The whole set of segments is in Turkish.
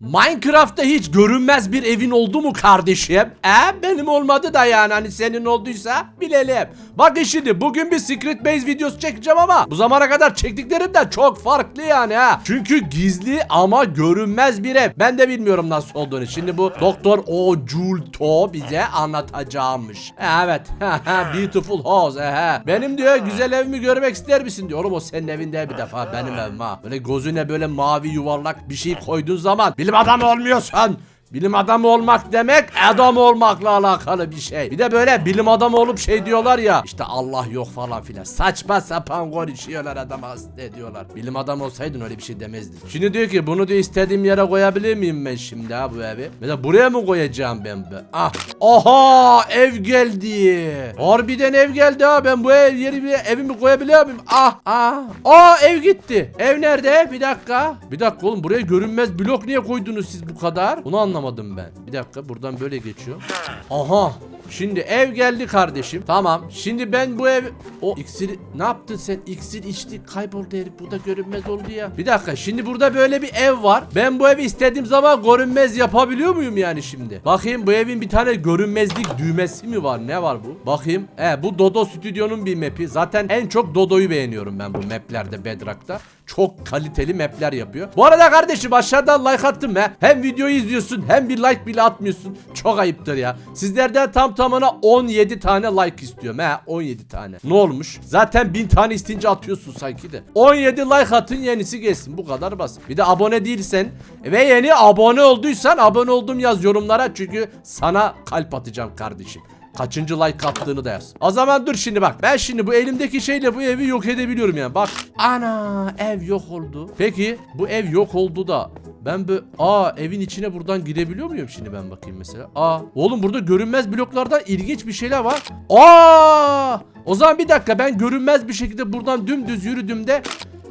Minecraft'ta hiç görünmez bir evin oldu mu kardeşim? E benim olmadı da yani hani senin olduysa bilelim. Bakın şimdi bugün bir Secret Base videosu çekeceğim ama bu zamana kadar çektiklerimden çok farklı yani ha. Çünkü gizli ama görünmez bir ev. Ben de bilmiyorum nasıl olduğunu. Şimdi bu Doktor Ojulto bize anlatacağımış. E, Evet. Beautiful house. Ehe. Benim diyor güzel evimi görmek ister misin diyor. Oğlum o senin evinde bir defa benim evim ha. Böyle gözüne böyle mavi yuvarlak bir şey koyduğun zaman bilim adamı olmuyorsun. Bilim adamı olmak demek adam olmakla alakalı bir şey. Bir de böyle bilim adamı olup şey diyorlar ya işte Allah yok falan filan. Saçma sapan konuşuyorlar adam hasta ediyorlar. Bilim adamı olsaydın öyle bir şey demezdin. Şimdi diyor ki bunu diyor istediğim yere koyabilir miyim ben şimdi ha bu evi? Mesela buraya mı koyacağım ben be? Ah. Aha ev geldi. Harbiden ev geldi ha ben bu ev yeri bir evimi koyabiliyor muyum? Ah ah. Aa ev gitti. Ev nerede? Bir dakika. Bir dakika oğlum buraya görünmez blok niye koydunuz siz bu kadar? Bunu anlamadım ben. Bir dakika buradan böyle geçiyor. Aha. Şimdi ev geldi kardeşim. Tamam. Şimdi ben bu ev... O iksiri... Ne yaptın sen? İksir içti. Kayboldu herif. Burada görünmez oldu ya. Bir dakika. Şimdi burada böyle bir ev var. Ben bu evi istediğim zaman görünmez yapabiliyor muyum yani şimdi? Bakayım bu evin bir tane görünmezlik düğmesi mi var? Ne var bu? Bakayım. E bu Dodo Stüdyo'nun bir map'i. Zaten en çok Dodo'yu beğeniyorum ben bu maplerde Bedrock'ta. Çok kaliteli mapler yapıyor. Bu arada kardeşim aşağıdan like attım be. Hem videoyu izliyorsun hem bir like bile atmıyorsun. Çok ayıptır ya. Sizlerden tam tamına 17 tane like istiyorum he 17 tane. Ne olmuş? Zaten 1000 tane istince atıyorsun sanki de. 17 like atın yenisi gelsin. Bu kadar basit. Bir de abone değilsen ve yeni abone olduysan abone oldum yaz yorumlara çünkü sana kalp atacağım kardeşim. Kaçıncı like attığını da yaz. O zaman dur şimdi bak. Ben şimdi bu elimdeki şeyle bu evi yok edebiliyorum yani. Bak. Ana ev yok oldu. Peki bu ev yok oldu da ben bu aa evin içine buradan girebiliyor muyum şimdi ben bakayım mesela. Aa oğlum burada görünmez bloklardan ilginç bir şeyler var. Aa! O zaman bir dakika ben görünmez bir şekilde buradan dümdüz yürüdüğümde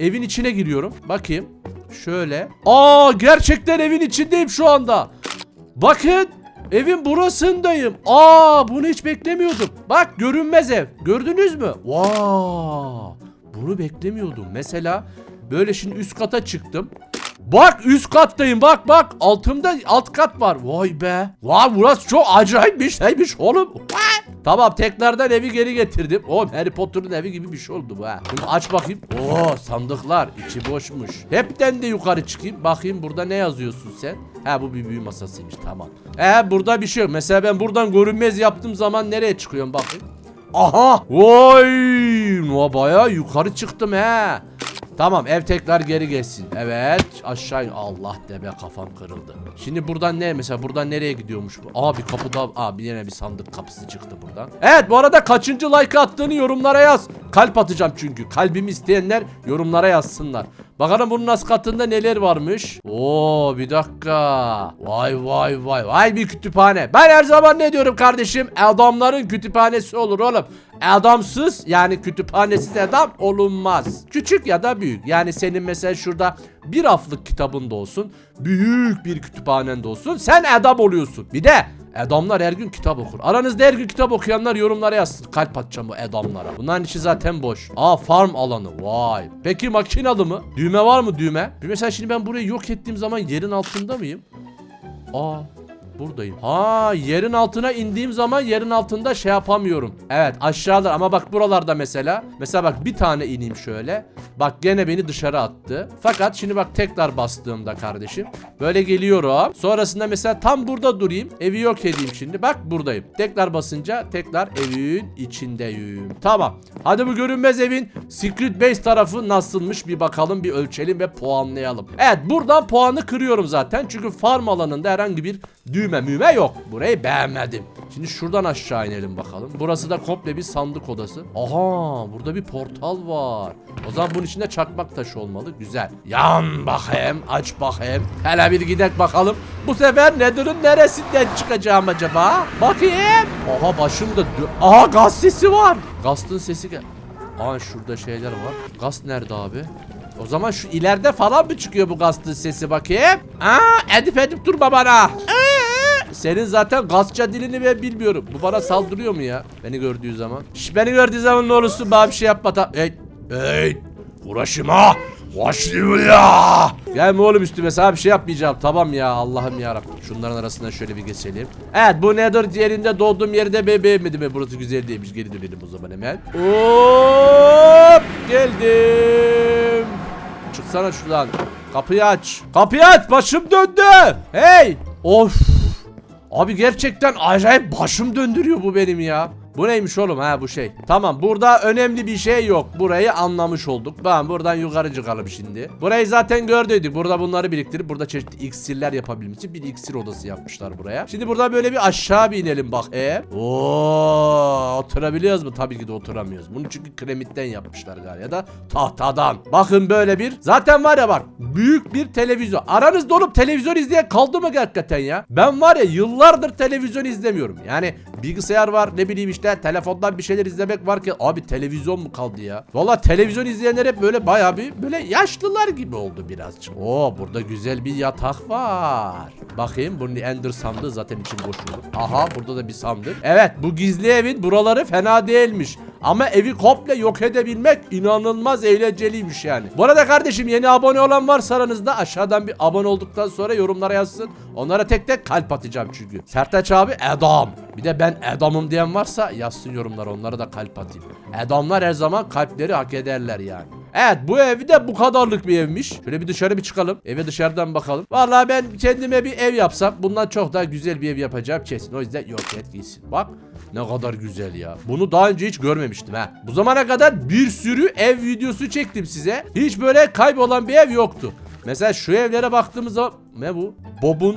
evin içine giriyorum. Bakayım. Şöyle. Aa gerçekten evin içindeyim şu anda. Bakın. Evin burasındayım. Aa bunu hiç beklemiyordum. Bak görünmez ev. Gördünüz mü? Vaa. Bunu beklemiyordum. Mesela böyle şimdi üst kata çıktım. Bak üst kattayım bak bak altımda alt kat var. Vay be. Vay burası çok acayip bir şeymiş oğlum. Vay. Tamam tekrardan evi geri getirdim. O Harry Potter'ın evi gibi bir şey oldu bu ha. Şimdi aç bakayım. Oo sandıklar içi boşmuş. Hepten de yukarı çıkayım. Bakayım burada ne yazıyorsun sen? Ha bu bir büyü masasıymış tamam. He burada bir şey yok. Mesela ben buradan görünmez yaptığım zaman nereye çıkıyorum bakayım. Aha! Vay! No bayağı yukarı çıktım he. Tamam ev tekrar geri geçsin. Evet aşağı in. Allah debe kafam kırıldı. Şimdi buradan ne mesela buradan nereye gidiyormuş bu? Aa bir kapı daha. Aa bir yine bir sandık kapısı çıktı buradan. Evet bu arada kaçıncı like attığını yorumlara yaz. Kalp atacağım çünkü. Kalbimi isteyenler yorumlara yazsınlar. Bakalım bunun az katında neler varmış. Oo bir dakika. Vay vay vay. Vay bir kütüphane. Ben her zaman ne diyorum kardeşim? Adamların kütüphanesi olur oğlum. Adamsız yani kütüphanesiz adam olunmaz. Küçük ya da büyük. Yani senin mesela şurada bir raflık kitabın da olsun. Büyük bir kütüphanen de olsun. Sen adam oluyorsun. Bir de Adamlar her gün kitap okur. Aranızda her gün kitap okuyanlar yorumlara yazsın. Kalp atacağım bu adamlara. Bunların içi zaten boş. Aa farm alanı. Vay. Peki makinalı mı? Düğme var mı düğme? Bir mesela şimdi ben burayı yok ettiğim zaman yerin altında mıyım? Aa buradayım. Ha yerin altına indiğim zaman yerin altında şey yapamıyorum. Evet aşağıda ama bak buralarda mesela. Mesela bak bir tane ineyim şöyle. Bak gene beni dışarı attı. Fakat şimdi bak tekrar bastığımda kardeşim. Böyle geliyorum. Sonrasında mesela tam burada durayım. Evi yok edeyim şimdi. Bak buradayım. Tekrar basınca tekrar evin içindeyim. Tamam. Hadi bu görünmez evin Secret Base tarafı nasılmış bir bakalım bir ölçelim ve puanlayalım. Evet buradan puanı kırıyorum zaten. Çünkü farm alanında herhangi bir düğme müme yok. Burayı beğenmedim. Şimdi şuradan aşağı inelim bakalım. Burası da komple bir sandık odası. Aha burada bir portal var. O zaman bunun içinde çakmak taşı olmalı. Güzel. Yan bakayım. Aç bakayım. Hele bir gidek bakalım. Bu sefer Nether'ın neresinden çıkacağım acaba? Bakayım. Aha başımda. Aha gaz sesi var. Gast'ın sesi gel. Aa şurada şeyler var. Gast nerede abi? O zaman şu ileride falan mı çıkıyor bu Gast'ın sesi bakayım? Aa edip edip durma bana. Senin zaten gazça dilini ben bilmiyorum. Bu bana saldırıyor mu ya? Beni gördüğü zaman. Şş, beni gördüğü zaman ne olursun bana bir şey yapma. Hey, hey, uğraşma. Başlıyor ya. Gelme oğlum üstüme sana bir şey yapmayacağım. Tamam ya Allah'ım ya Şunların arasından şöyle bir geçelim. Evet bu Nether yerinde doğduğum yerde be beğenmedi mi? Burası güzel değilmiş. Geri dönelim o zaman hemen. Hop geldim. Çıksana şuradan. Kapıyı aç. Kapıyı aç. Başım döndü. Hey. Of. Abi gerçekten acayip başım döndürüyor bu benim ya. Bu neymiş oğlum ha bu şey. Tamam burada önemli bir şey yok. Burayı anlamış olduk. Ben buradan yukarı çıkalım şimdi. Burayı zaten gördüydük. Burada bunları biriktirip burada çeşitli iksirler yapabilmek için bir iksir odası yapmışlar buraya. Şimdi burada böyle bir aşağı bir inelim bak. E? Oo, oturabiliyoruz mu? Tabii ki de oturamıyoruz. Bunu çünkü kremitten yapmışlar galiba ya da tahtadan. Bakın böyle bir. Zaten var ya bak büyük bir televizyon. Aranızda olup televizyon izleyen kaldı mı hakikaten ya? Ben var ya yıllardır televizyon izlemiyorum. Yani bilgisayar var ne bileyim işte telefondan bir şeyler izlemek var ki abi televizyon mu kaldı ya? Valla televizyon izleyenler hep böyle bayağı bir böyle yaşlılar gibi oldu birazcık. Oo burada güzel bir yatak var. Bakayım bunun ender sandığı zaten için boş olur. Aha burada da bir sandık. Evet bu gizli evin buraları fena değilmiş. Ama evi komple yok edebilmek inanılmaz eğlenceliymiş yani. Bu arada kardeşim yeni abone olan varsa aranızda aşağıdan bir abone olduktan sonra yorumlara yazsın. Onlara tek tek kalp atacağım çünkü. Sertaç abi Edam. Bir de ben Edam'ım diyen varsa yazsın yorumlara onlara da kalp atayım. Edamlar her zaman kalpleri hak ederler yani. Evet bu ev bu kadarlık bir evmiş. Şöyle bir dışarı bir çıkalım. Eve dışarıdan bakalım. Vallahi ben kendime bir ev yapsam bundan çok daha güzel bir ev yapacağım kesin. O yüzden yok et gitsin. Bak ne kadar güzel ya. Bunu daha önce hiç görmemiştim ha. Bu zamana kadar bir sürü ev videosu çektim size. Hiç böyle kaybolan bir ev yoktu. Mesela şu evlere baktığımız zaman ne bu? Bob'un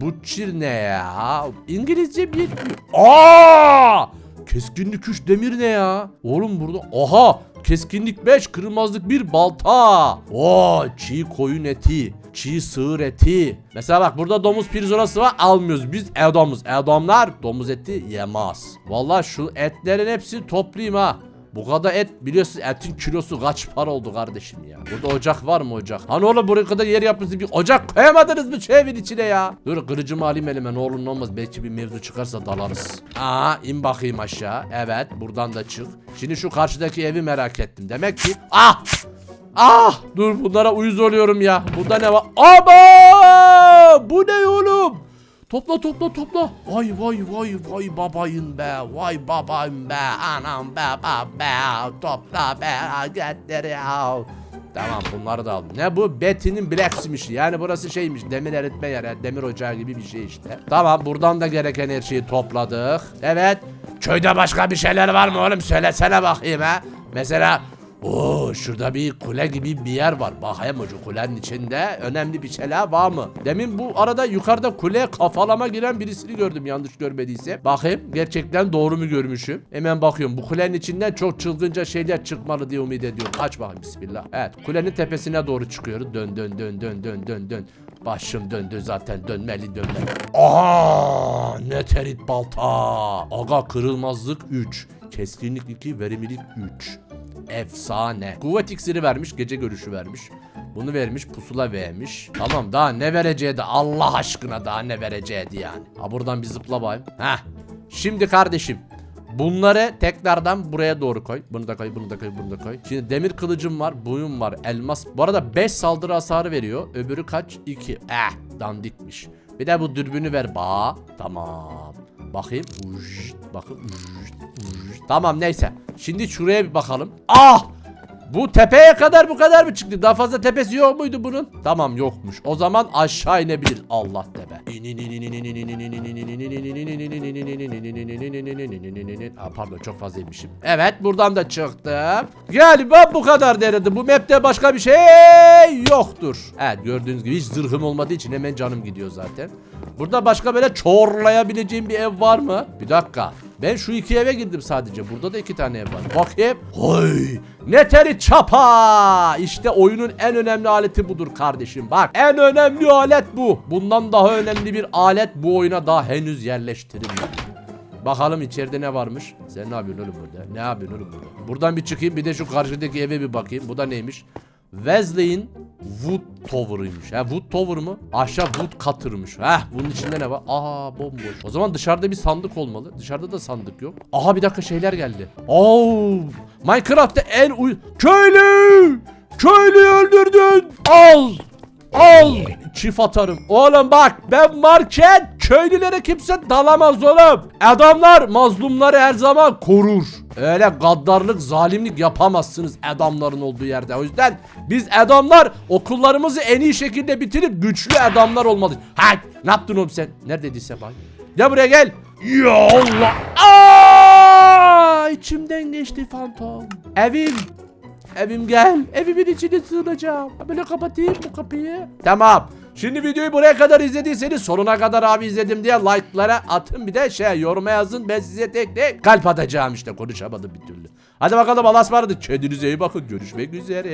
Butcher ne ya? İngilizce bir... Aa! Keskinlik 3 demir ne ya? Oğlum burada... Oha! Keskinlik 5 kırılmazlık bir balta. Oo, çiğ koyun eti. Çiğ sığır eti. Mesela bak burada domuz pirzolası var almıyoruz. Biz Edomuz. Edomlar domuz eti yemez. Vallahi şu etlerin hepsini toplayayım ha. Bu kadar et biliyorsun etin kilosu kaç para oldu kardeşim ya. Burada ocak var mı ocak? Hani oğlum buraya kadar yer yapmışsınız bir ocak koyamadınız mı şu evin içine ya? Dur kırıcımı alayım elime ne olur ne olmaz belki bir mevzu çıkarsa dalarız. Aa in bakayım aşağı. Evet buradan da çık. Şimdi şu karşıdaki evi merak ettim. Demek ki ah Ah dur bunlara uyuz oluyorum ya. Burada ne var? Aba! Bu ne oğlum? Topla topla topla. Vay vay vay vay babayın be. Vay babayın be. Anam be baba be. Topla be. Getir ya. Tamam bunları da aldım. Ne bu? Betty'nin Blacksmith'i. Yani burası şeymiş. Demir eritme yeri. Demir ocağı gibi bir şey işte. Tamam buradan da gereken her şeyi topladık. Evet. Köyde başka bir şeyler var mı oğlum? Söylesene bakayım ha. Mesela Oo şurada bir kule gibi bir yer var. Bakayım şu kulenin içinde önemli bir şeyler var mı? Demin bu arada yukarıda kule kafalama giren birisini gördüm yanlış görmediyse. Bakayım gerçekten doğru mu görmüşüm? Hemen bakıyorum bu kulenin içinden çok çılgınca şeyler çıkmalı diye umut ediyorum. Aç bakayım bismillah. Evet kulenin tepesine doğru çıkıyoruz. Dön dön dön dön dön dön dön. Başım döndü zaten dönmeli dönmeli. Aa ne terit balta. Aga kırılmazlık 3. Keskinlik 2 verimlilik 3. Efsane. Kuvvet iksiri vermiş, gece görüşü vermiş. Bunu vermiş, pusula vermiş. Tamam daha ne vereceği de Allah aşkına daha ne vereceği yani. Ha buradan bir zıpla bayım. Heh. Şimdi kardeşim. Bunları tekrardan buraya doğru koy. Bunu da koy, bunu da koy, bunu da koy. Şimdi demir kılıcım var, boyum var, elmas. Bu arada 5 saldırı hasarı veriyor. Öbürü kaç? 2. Eh, dandikmiş. Bir de bu dürbünü ver. Ba. Tamam. Bakayım. Uj, bakın. Uj, uj. Tamam neyse. Şimdi şuraya bir bakalım. Ah! Bu tepeye kadar bu kadar mı çıktı? Daha fazla tepesi yok muydu bunun? Tamam yokmuş. O zaman aşağı inebilir. Allah tepe. Aa, pardon çok fazla inmişim. Evet buradan da çıktım. Galiba bu kadar derdi. Bu map'te başka bir şey yoktur. Evet gördüğünüz gibi hiç zırhım olmadığı için hemen canım gidiyor zaten. Burada başka böyle çorlayabileceğim bir ev var mı? Bir dakika. Ben şu iki eve girdim sadece. Burada da iki tane ev var. Bakayım. Hay! Neteri çapa! İşte oyunun en önemli aleti budur kardeşim. Bak en önemli alet bu. Bundan daha önemli bir alet bu oyuna daha henüz yerleştirilmedi. Bakalım içeride ne varmış. Sen ne yapıyorsun oğlum burada? Ne yapıyorsun oğlum burada? Buradan bir çıkayım bir de şu karşıdaki eve bir bakayım. Bu da neymiş? Wesley'in Wood Tower'ıymış. Ha Wood Tower mı? Aşağı Wood Cutter'mış. Heh bunun içinde ne var? Aa bomboş. O zaman dışarıda bir sandık olmalı. Dışarıda da sandık yok. Aha bir dakika şeyler geldi. Oo! Minecraft'ta en uy... Köylü! Köylüyü öldürdün. Al. Al. Çift atarım. Oğlum bak ben varken köylülere kimse dalamaz oğlum. Adamlar mazlumları her zaman korur. Öyle gaddarlık, zalimlik yapamazsınız adamların olduğu yerde. O yüzden biz adamlar okullarımızı en iyi şekilde bitirip güçlü adamlar olmalıyız. Ha, ne yaptın oğlum sen? Neredeyse bak. Gel buraya gel. Ya Allah. Aa, içimden geçti fantom. Evim. Evim gel. Evimin içine sığınacağım. Böyle kapatayım bu kapıyı. Tamam. Şimdi videoyu buraya kadar izlediyseniz sonuna kadar abi izledim diye like'lara atın bir de şey yoruma yazın. Ben size tek tek kalp atacağım işte konuşamadım bir türlü. Hadi bakalım Allah'a ısmarladık. Kendinize iyi bakın. Görüşmek üzere.